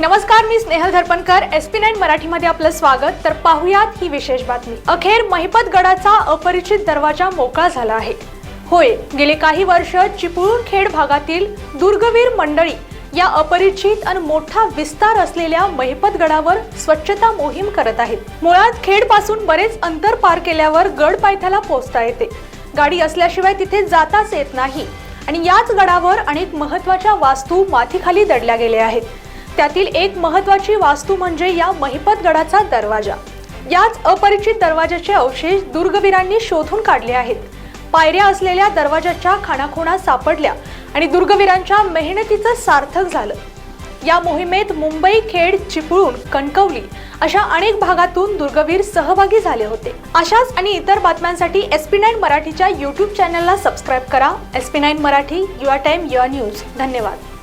नमस्कार मी Snehal Dharpankar. S P nine मराठीमध्ये आपलं स्वागत. तर पाहुयात ही विशेष बातमी. अखेर महिपत गडाचा अपरिचित दरवाजा मोकळा झाला आहे. होय गेले काही वर्ष चिपळूण खेड भागातील दुर्गवीर मंडळी या अपरिचित आणि मोठा विस्तार असलेल्या महिपत गडावर स्वच्छता मोहीम करत आहेत. मुळात खेडपासून बरेच अंतर पार केल्यावर गड पायथ्याला पोहोचता येते. गाडी असल्याशिवाय तिथे जाताच येत नाही. आणि याच गडावर अनेक महत्त्वाच्या वास्तू मातीखाली दडल्या गेल्या आहेत. त्यातील एक महत्वाची वास्तू म्हणजे या महिपत गडाचा दरवाजा. याच अपरिचित दरवाजाचे अवशेष दुर्गवीरांनी शोधून काढले आहेत. पायऱ्या असलेल्या दरवाजाच्या खाणाखुणा सापडल्या आणि दुर्गवीरांच्या मेहनतीचं सार्थक झालं. या मोहिमेत मुंबई खेड चिपळूण कणकवली अशा अनेक भागातून दुर्गवीर सहभागी झाले होते. अशाच आणि इतर बातम्यांसाठी एस पी नाईन मराठीच्या यूट्यूब चॅनलला सबस्क्राईब करा. S P nine Marathi your time your news. धन्यवाद.